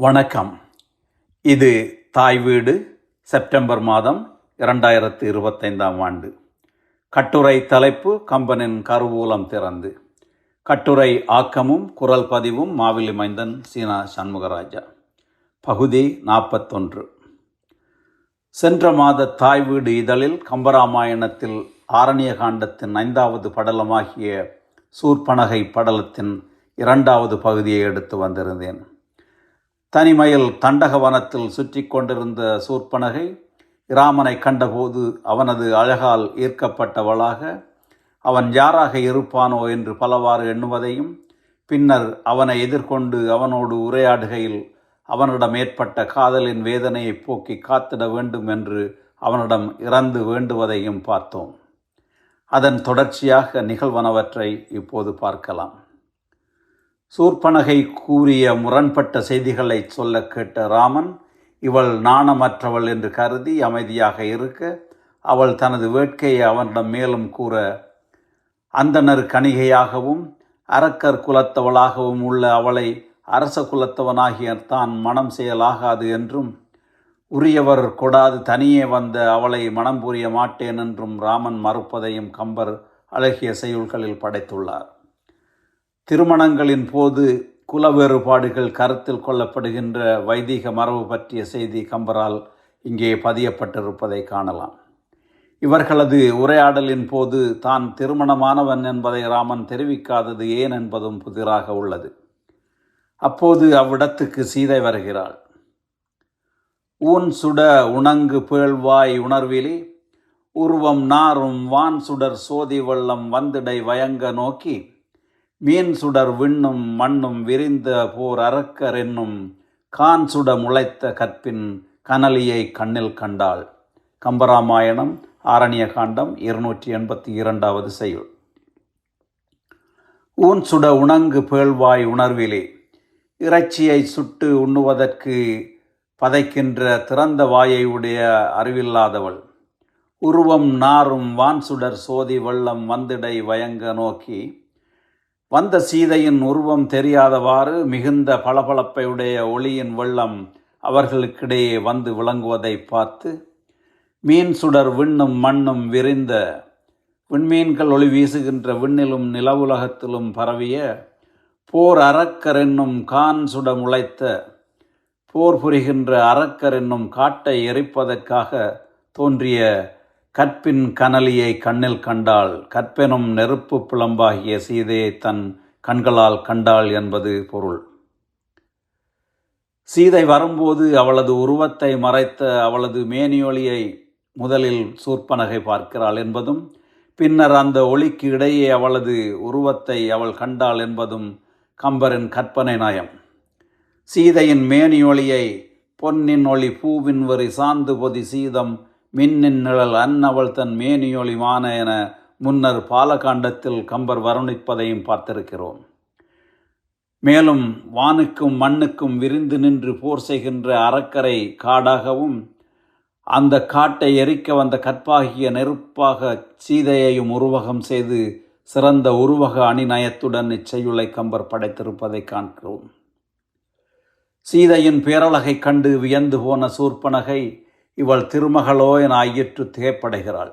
வணக்கம். இது தாய் வீடு செப்டம்பர் மாதம் இரண்டாயிரத்து இருபத்தைந்தாம் ஆண்டு. கட்டுரை தலைப்பு கம்பனின் கருவூலம் திறந்து. கட்டுரை ஆக்கமும் குரல் பதிவும் மாவிலி மைந்தன் சீனா சண்முகராஜா. பகுதி நாற்பத்தொன்று. சென்ற மாத தாய் வீடு இதழில் கம்பராமாயணத்தில் ஆரண்ய காண்டத்தின் ஐந்தாவது படலமாகிய சூர்பனகை படலத்தின் இரண்டாவது பகுதியை எடுத்து வந்திருந்தேன். தனிமையில் தண்டகவனத்தில் சுற்றி கொண்டிருந்த சூர்பனகை இராமனை கண்டபோது அவனது அழகால் ஈர்க்கப்பட்டவளாக அவன் யாராக இருப்பானோ? என்று பலவாறு எண்ணுவதையும் பின்னர் அவனை எதிர்கொண்டு அவனோடு உரையாடுகையில் அவனிடம் ஏற்பட்ட காதலின் வேதனையை போக்கி காத்திட வேண்டும் என்று அவனிடம் இறந்து வேண்டுவதையும் பார்த்தோம். அதன் தொடர்ச்சியாக நிகழ்வனவற்றை இப்போது பார்க்கலாம். சூர்பனகை கூறிய முரண்பட்ட செய்திகளை சொல்ல கேட்ட ராமன் இவள் நாணமற்றவள் என்று கருதி அமைதியாக இருக்க அவள் தனது வேட்கையை அவனிடம் மேலும் கூற அந்தனர் கணிகையாகவும் அரக்கர் குலத்தவளாகவும் உள்ள அவளை அரச குலத்தவனாகிய தான் மனம் செய்யலாகாது என்றும் உரியவர் கொடாது தனியே வந்த அவளை மனம் புரிய மாட்டேன் என்றும் ராமன் மறுப்பதையும் கம்பர் அழகிய செய்யுள்களில் படைத்துள்ளார். திருமணங்களின் போது குல வேறுபாடுகள் கருத்தில் கொள்ளப்படுகின்ற வைதிக மரபு பற்றிய செய்தி கம்பரால் இங்கே பதியப்பட்டிருப்பதை காணலாம். இவர்களது உரையாடலின் போது தான் திருமணமானவன் என்பதை ராமன் தெரிவிக்காதது ஏன் என்பதும் புதிராக உள்ளது. அப்போது அவ்விடத்துக்கு சீதை வருகிறாள். ஊன் சுட உணங்கு பேழ்வாய் உணர்விலி உருவம் நாரும் வான் சுடர் சோதி வெள்ளம் வந்திடை வயங்க நோக்கி மீன் சுடர் விண்ணும் மண்ணும் விரிந்த போர் அரக்கர் என்னும் கான் சுட முளைத்த கற்பின் கனலியை கண்ணில் கண்டாள். கம்பராமாயணம் ஆரண்ய காண்டம் இருநூற்றி எண்பத்தி இரண்டாவது செய்யுள் ஊன் சுட உணங்கு பேழ்வாய் உணர்விலே இறைச்சியை சுட்டு உண்ணுவதற்கு பதைக்கின்ற திறந்த வாயை உடைய அறிவில்லாதவள். உருவம் நாரும் வான் சுடர் சோதி வெள்ளம் வந்திடை வயங்க நோக்கி வந்த சீதையின் உருவம் தெரியாதவாறு மிகுந்த பளபளப்பையுடைய ஒளியின் வெள்ளம் அவர்களுக்கிடையே வந்து விளங்குவதை பார்த்து மீன் சுடர் விண்ணும் மண்ணும் விரிந்த விண்மீன்கள் ஒளி வீசுகின்ற விண்ணிலும் நிலவுலகத்திலும் பரவிய போர் அரக்கர் என்னும் கான் சுட முளைத்த போர் புரிகின்ற அரக்கர் என்னும் காட்டை எரிப்பதற்காக தோன்றிய கற்பின் கனலியை கண்ணில் கண்டாள் கற்பெனும் நெருப்பு புலம்பாகிய சீதையை தன் கண்களால் கண்டாள் என்பது பொருள். சீதை வரும்போது அவளது உருவத்தை மறைத்த அவளது மேனியொளியை முதலில் சூர்பனகை பார்க்கிறாள் என்பதும் பின்னர் அந்த ஒளிக்கு இடையே அவளது உருவத்தை அவள் கண்டாள் என்பதும் கம்பரின் கற்பனை நயம். சீதையின் மேனியொளியை பொன்னின் ஒளி பூவின் வரி சாந்து பொதி சீதம் மின்னின் நிழல் அன்னவள் தன் மேனியொளிமான என முன்னர் பாலகாண்டத்தில் கம்பர் வருணிப்பதையும் பார்த்திருக்கிறோம். மேலும் வானுக்கும் மண்ணுக்கும் விரிந்து நின்று போர் செய்கின்ற அறக்கரை காடாகவும் அந்த காட்டை எரிக்க வந்த கற்பாகிய நெருப்பாக சீதையையும் உருவகம் செய்து சிறந்த உருவக அணிநயத்துடன் இச்செய்யுளை கம்பர் படைத்திருப்பதை காண்கிறோம். சீதையின் பேரழகைக் கண்டு வியந்து போன சூர்பனகை இவள் திருமகளோ என ஐயிற்று திகைப்படைகிறாள்.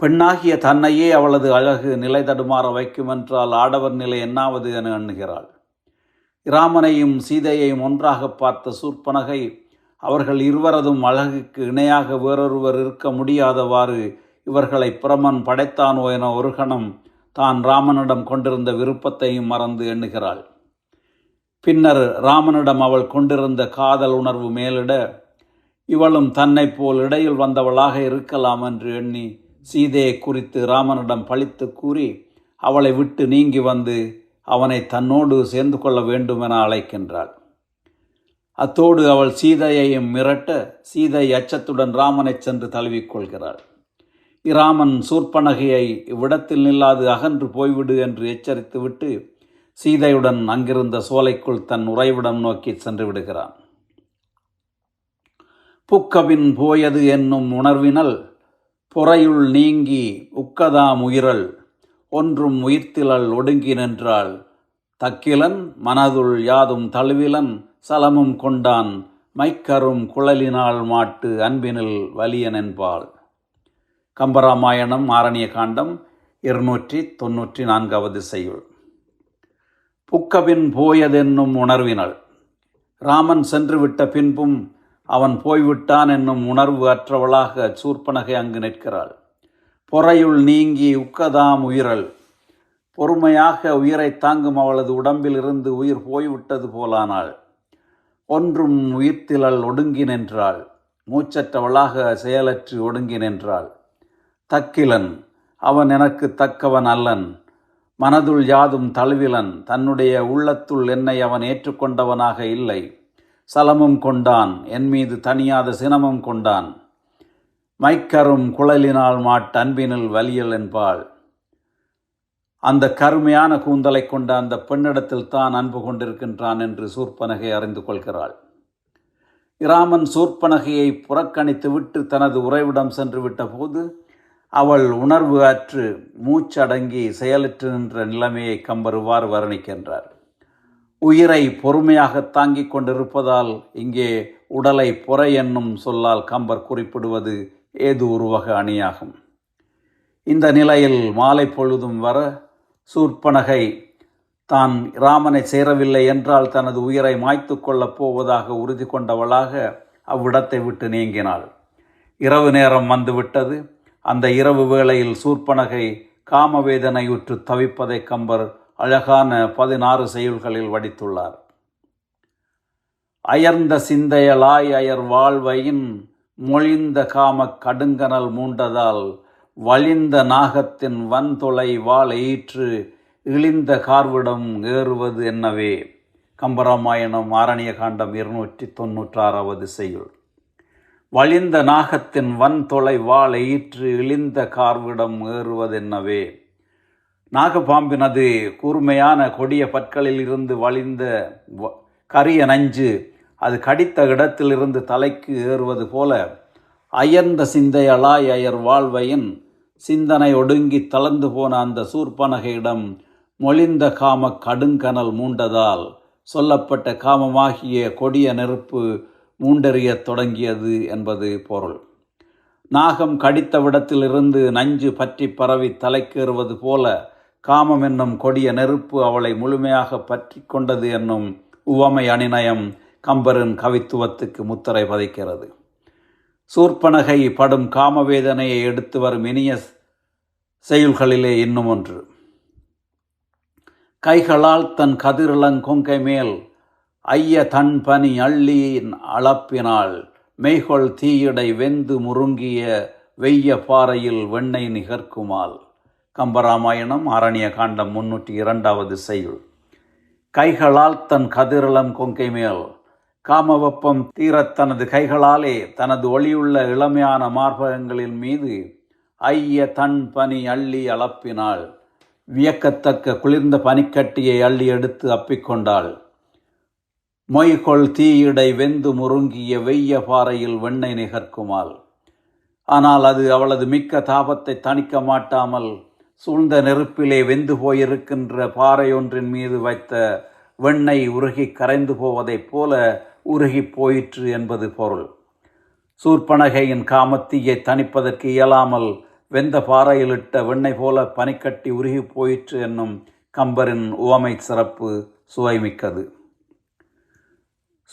பெண்ணாகிய தன்னையே அவளது அழகு நிலை தடுமாற வைக்குமென்றால் ஆடவர் நிலை என்னாவது என எண்ணுகிறாள். இராமனையும் சீதையையும் ஒன்றாக பார்த்த சூர்பனகை அவர்கள் இருவரதும் அழகுக்கு இணையாக வேறொருவர் இருக்க முடியாதவாறு இவர்களை பிரமன் படைத்தானோ என ஒரு கணம் தான் ராமனிடம் கொண்டிருந்த விருப்பத்தையும் மறந்து எண்ணுகிறாள். பின்னர் ராமனிடம் அவள் கொண்டிருந்த காதல் உணர்வு மேலிட இவளும் தன்னை போல் இடையில் வந்தவளாக இருக்கலாம் என்று எண்ணி சீதையை குறித்து ராமனிடம் பழித்து கூறி அவளை விட்டு நீங்கி வந்து அவனை தன்னோடு சேர்ந்து கொள்ள வேண்டும் என அழைக்கின்றாள். அத்தோடு அவள் சீதையையும் மிரட்ட சீதை அச்சத்துடன் ராமனை சென்று தழுவிக்கொள்கிறாள் இராமன் சூர்பனகையை இவ்விடத்தில் நில்லாது அகன்று போய்விடு என்று எச்சரித்துவிட்டு சீதையுடன் அங்கிருந்த சோலைக்குள் தன் உறைவிடம் நோக்கி சென்று விடுகிறான். புக்கபின் போயது என்னும் உணர்வினல் பொறையுள் நீங்கி உக்கதாம் உயிரல் ஒன்றும் உயிர்த்திலல் ஒடுங்கி நின்றாள். தக்கிலன் மனதுள் யாதும் தழுவிலன் சலமும் கொண்டான் மைக்கரும் குழலினால் மாட்டு அன்பினில் வலியனென்பாள் கம்பராமாயணம் ஆரணிய காண்டம் இருநூற்றி தொன்னூற்றி நான்காவது செய்யுள். புக்கபின் போயதென்னும் உணர்வினள் ராமன் சென்று விட்ட பின்பும் அவன் போய்விட்டான் என்னும் உணர்வு அற்றவளாக சூர்ப்பனகை அங்கு நிற்கிறாள். பொறையுள் நீங்கி உக்கதாம் உயிரல். பொறுமையாக உயிரை தாங்கும் அவளது உடம்பில் இருந்து உயிர் போய்விட்டது போலானாள். ஒன்றும் உயிர்த்திலள் ஒடுங்கி நின்றாள். மூச்சற்றவளாக செயலற்று ஒடுங்கி நின்றாள். தக்கிலன் அவன் எனக்கு தக்கவன் அல்லன். மனதுள் யாதும் தழுவிலன். தன்னுடைய உள்ளத்துள் என்னை அவன் ஏற்றுக்கொண்டவனாக இல்லை. சலமும் கொண்டான். என் மீது தனியாத சினமும் கொண்டான். மைக்கரும் குழலினால் மாட் அன்பினில் வலியல் என்பாள். அந்த கருமையான கூந்தலை கொண்ட அந்த பெண்ணிடத்தில் தான் அன்பு கொண்டிருக்கின்றான் என்று சூர்பனகை அறிந்து கொள்கிறாள். இராமன் சூர்பனகையை புறக்கணித்து விட்டு தனது உறைவிடம் சென்று விட்டபோது அவள் உணர்வு அற்று மூச்சடங்கி செயலற்று நின்ற நிலைமையை கம்பருவாறு வர்ணிக்கின்றார். உயிரை பொறுமையாக தாங்கிக் கொண்டிருப்பதால் இங்கே உடலை பொறை என்னும் சொல்லால் கம்பர் குறிப்பிடுவது ஏது உருவக அணியாகும். இந்த நிலையில் மாலை பொழுதும் வர சூர்பனகை தான் ராமனை சேரவில்லை என்றால் தனது உயிரை மாய்த்து கொள்ளப் போவதாக உறுதி கொண்டவளாக அவ்விடத்தை விட்டு நீங்கினாள். இரவு நேரம் வந்துவிட்டது. அந்த இரவு வேளையில் சூர்பனகை காமவேதனையுற்று தவிப்பதை கம்பர் அழகான பதினாறு செய்யுள்களில் வடித்துள்ளார். அயர்ந்த சிந்தையலாய் அயர் வாழ்வையின் மொழிந்த காமக் கடுங்கனல் மூண்டதால் வழிந்த நாகத்தின் வன்தொலை வாள் ஈற்று இழிந்த கார்விடம் ஏறுவது என்னவே? கம்பராமாயணம் ஆரணிய காண்டம் இருநூற்றி தொன்னூற்றாறாவது செய்யுள். வழிந்த நாகத்தின் வன்தொலை வாள் ஈற்று இழிந்த கார்விடம் ஏறுவதென்னவே நாகப்பாம்பின் அது கூர்மையான கொடிய பற்களில் இருந்து வழிந்த கரிய நஞ்சு அது கடித்த இடத்திலிருந்து தலைக்கு ஏறுவது போல அயர்ந்த சிந்தையலாய் அயர் வாழ்வையின் சிந்தனை ஒடுங்கி தளர்ந்து போன அந்த சூர்பனகையிடம் மொழிந்த காம கடுங்கனல் மூண்டதால் சொல்லப்பட்ட காமமாகிய கொடிய நெருப்பு மூண்டெறியத் தொடங்கியது என்பது பொருள். நாகம் கடித்த விடத்திலிருந்து நஞ்சு பற்றி பரவி தலைக்கேறுவது போல காமம் என்னும் கொடிய நெருப்பு அவளை முழுமையாக பற்றி கொண்டது என்னும் உவமை அணிநயம் கம்பரின் கவித்துவத்துக்கு முத்திரை பதிக்கிறது. சூர்பனகை படும் காமவேதனையை எடுத்து வரும் இனிய செயல்களிலே இன்னும் ஒன்று. கைகளால் தன் கதிரிளங்கொங்கை மேல் ஐய தன் பனி அள்ளியின் அளப்பினால் மெய்கொள் தீயடை வெந்து முருங்கிய வெய்ய பாறையில் வெண்ணெய் நிகர்க்குமாள் கம்பராமாயணம் அரணிய காண்டம் முன்னூற்றி இரண்டாவது செய்யுள். கைகளால் தன் கதிரளம் கொங்கை மேல் காமவப்பம் தீரத் தனது கைகளாலே தனது ஒளியுள்ள இளமையான மார்பகங்களின் மீது ஐய தன் பனி அள்ளி அளப்பினாள். வியக்கத்தக்க குளிர்ந்த பனிக்கட்டியை அள்ளி எடுத்து அப்பிக்கொண்டாள் மொய்கொள் தீயிடை வெந்து முருங்கிய வெய்ய பாறையில் வெண்ணெய் நிகர்க்குமாள். ஆனால் அது அவளது மிக்க தாபத்தை தணிக்க மாட்டாமல் சூழ்ந்த நெருப்பிலே வெந்து போயிருக்கின்ற பாறையொன்றின் மீது வைத்த வெண்ணெய் உருகி கரைந்து போவதைப் போல உருகி போயிற்று என்பது பொருள். சூர்பனகையின் காமத்தீயை தணிப்பதற்கு இயலாமல் வெந்த பாறையிலிட்ட வெண்ணெய் போல பனிக்கட்டி உருகி போயிற்று என்னும் கம்பரின் உவமை சிறப்பு சுவைமிக்கது.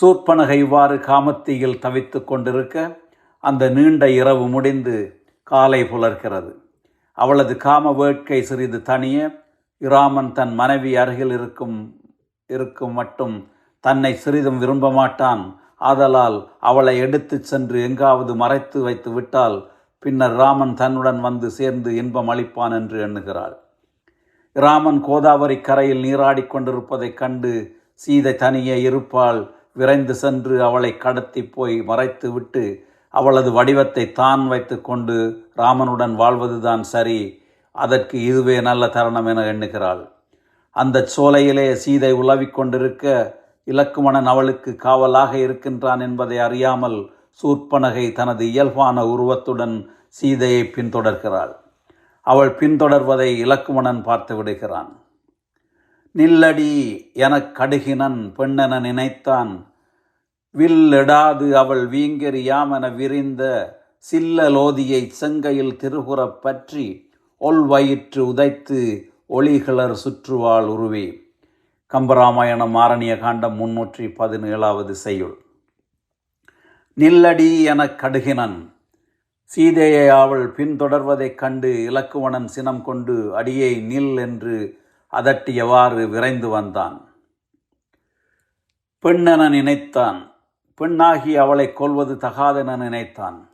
சூர்பனகை இவ்வாறு காமத்தீயில் தவித்துக் கொண்டிருக்க அந்த நீண்ட இரவு முடிந்து காலை புலர்கிறது. அவளது காம வேட்கை சிறிது தனிய இராமன் தன் மனைவி அருகில் இருக்கும் இருக்கும் மட்டும் தன்னை சிறிதும் விரும்ப மாட்டான். ஆதலால் அவளை எடுத்துச் சென்று எங்காவது மறைத்து வைத்து விட்டால் பின்னர் ராமன் தன்னுடன் வந்து சேர்ந்து இன்பம் அளிப்பான் என்று எண்ணுகிறாள். ராமன் கோதாவரி கரையில் நீராடிக் கொண்டிருப்பதைக் கண்டு சீதை தனியே இருப்பாள். விரைந்து சென்று அவளை கடத்தி போய் மறைத்து விட்டு அவளது வடிவத்தை தான் வைத்துக்கொண்டு ராமனுடன் வாழ்வதுதான் சரி. அதற்கு இதுவே நல்ல தருணம் என எண்ணுகிறாள். அந்தச் சோலையிலே சீதை உலவிக் கொண்டிருக்க இலக்குமணன் அவளுக்கு காவலாக இருக்கின்றான் என்பதை அறியாமல் சூர்பனகை தனது இயல்பான உருவத்துடன் சீதையை பின்தொடர்கிறாள். அவள் பின்தொடர்வதை இலக்குமணன் பார்த்து விடுகிறான். நில்லடி எனக் கடுகினன் பெண்ணென நினைத்தான். வில்லெடாது அவள் வீங்கெறியாமென விரிந்த சில்லலோதியை செங்கையில் திருகுறப் பற்றி ஒல்வயிற்று உதைத்து ஒளிகளர் சுற்றுவாள் உருவி. கம்பராமாயணம் ஆரணிய காண்டம் முன்னூற்றி பதினேழாவது செய்யுள். நில்லடி எனக் கடுகினன். சீதையை அவள் பின்தொடர்வதைக் கண்டு இலக்குவனன் சினம் கொண்டு அடியை நில் என்று அதட்டியவாறு விரைந்து வந்தான். பெண்ணென நினைத்தான். பெண்ணாகி அவளை கொல்வது தகாதென நினைத்தான்.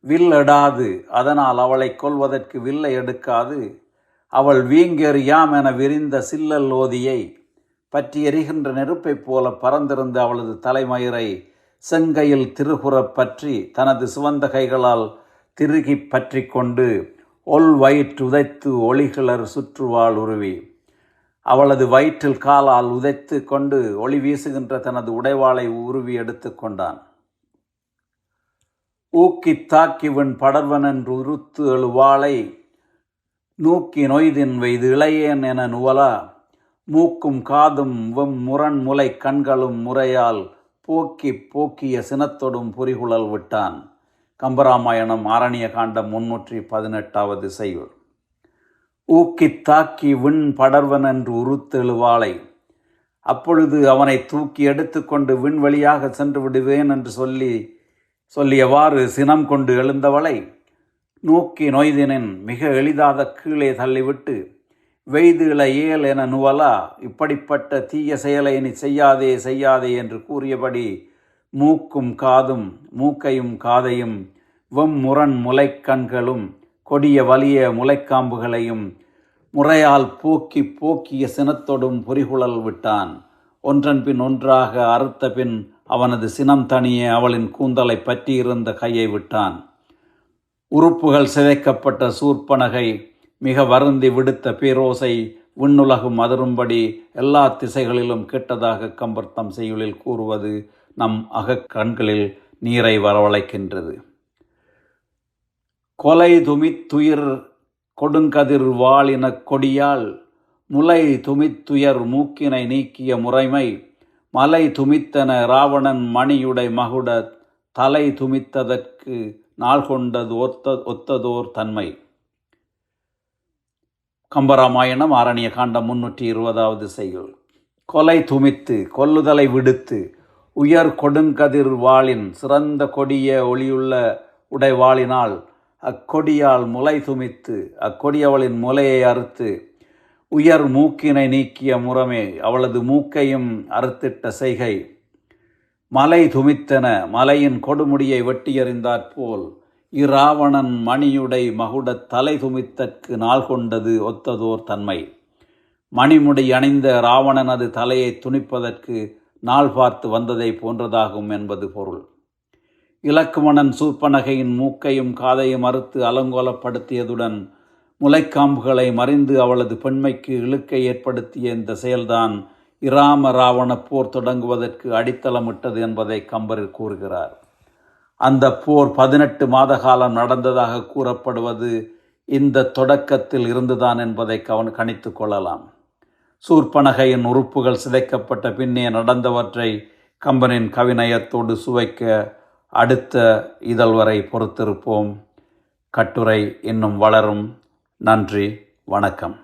வில் எடாது அதனால் அவளை கொல்வதற்கு வில்லை எடுக்காது. அவள் வீங்கெறியாம் என விரிந்த சில்லல் ஓதியை பற்றி எரிகின்ற நெருப்பைப் போல பறந்திருந்த அவளது தலைமயிரை செங்கையில் திருகுறப் பற்றி தனது சிவந்த கைகளால் திருகி பற்றி கொண்டு ஒல் வயிற்று உதைத்து ஒளிகிளர் சுற்றுவாள் உருவி. அவளது வயிற்றில் காலால் உதைத்து கொண்டு ஒளி வீசுகின்ற தனது உடைவாளை உருவி எடுத்து கொண்டான். ஊக்கி தாக்கிவன் படர்வன் என்று உருத்து எழுவாளை நூக்கி நொய்தின் வைது இளையேன் என நுவலா மூக்கும் காதும் வெம் முரண் முலை கண்களும் முறையால் போக்கி போக்கிய சினத்தொடும் புரிகுழல் விட்டான். கம்பராமாயணம் ஆரணிய காண்டம் முன்னூற்றி பதினெட்டாவது செய்யுள். ஊக்கித் தாக்கி விண் படர்வன் என்று உருத்தெழுவாளை. அப்பொழுது அவனை தூக்கி எடுத்துக்கொண்டு விண்வெளியாக சென்று விடுவேன் என்று சொல்லி சொல்லியவாறு சினம் கொண்டு எழுந்தவளை நோக்கி நொய்தினின் மிக எளிதாக கீழே தள்ளிவிட்டு வெய்து இளையேல் என நுவலா இப்படிப்பட்ட தீய செயலை நீ செய்யாதே செய்யாதே என்று கூறியபடி மூக்கும் காதும் மூக்கையும் காதையும் வெம் முரண் முலைக்கண்களும் கொடிய வலிய முளைக்காம்புகளையும் முறையால் போக்கி போக்கிய சினத்தொடும் பொறிகுழல் விட்டான். ஒன்றன் பின் ஒன்றாக அறுத்த பின் அவனது சினம் தனியே அவளின் கூந்தலை பற்றியிருந்த கையை விட்டான். உறுப்புகள் சிதைக்கப்பட்ட சூர்ப்பனகை மிக வருந்தி விடுத்த பேரோசை விண்ணுலகும் அதிரும்படி எல்லா திசைகளிலும் கெட்டதாக கம்பர்த்தம் செய்யுளில் கூறுவது நம் அகக் கண்களில் நீரை வரவழைக்கின்றது. கொலை துமித்துயிர் கொடுங்கதிர் வாளினக் கொடியால் முலை துமித்துயர் மூக்கினை நீக்கிய முறைமை மலை துமித்தன ராவணன் மணியுடை மகுட தலை துமித்ததற்கு நாள் கொண்டது ஒத்த ஒத்ததோர் தன்மை. கம்பராமாயணம் ஆரணிய காண்டம் முன்னூற்றி இருபதாவது செய்யுள். கொலை துமித்து கொல்லுதலை விடுத்து உயர் கொடுங்கதிர் வாளின் சிறந்த கொடிய ஒளியுள்ள உடைவாளினால் அக்கொடியால் முலை துமித்து அக்கொடி அவளின் முலையை அறுத்து உயர் மூக்கினை நீக்கிய முறமே அவளது மூக்கையும் அறுத்திட்ட செய்கை. மலை துமித்தன மலையின் கொடுமுடியை வெட்டியறிந்தாற்போல் இராவணன் மணியுடை மகுடத் தலை துமித்தற்கு நாள் கொண்டது ஒத்ததோர் தன்மை. மணிமுடி அணிந்த இராவணனது தலையை துணிப்பதற்கு நாள் பார்த்து வந்ததை போன்றதாகும் என்பது பொருள். இலக்குமணன் சூப்பனகையின் மூக்கையும் காதையும் அறுத்து அலங்கோலப்படுத்தியதுடன் முளைக்காம்புகளை மறிந்து அவளது பெண்மைக்கு இழுக்கை ஏற்படுத்திய இந்த செயல்தான் இராம ராவண போர் தொடங்குவதற்கு அடித்தளமிட்டது என்பதை கம்பரில் கூறுகிறார். அந்த போர் பதினெட்டு மாத காலம் நடந்ததாக கூறப்படுவது இந்த தொடக்கத்தில் இருந்துதான் என்பதை கவன் கணித்து கொள்ளலாம். சூர்பனகையின் உறுப்புகள் சிதைக்கப்பட்ட பின்னே நடந்தவற்றை கம்பனின் கவிநயத்தோடு சுவைக்க அடுத்த இதழ் வரை பொறுத்திருப்போம். கட்டுரை இன்னும் வளரும். நன்றி. வணக்கம்.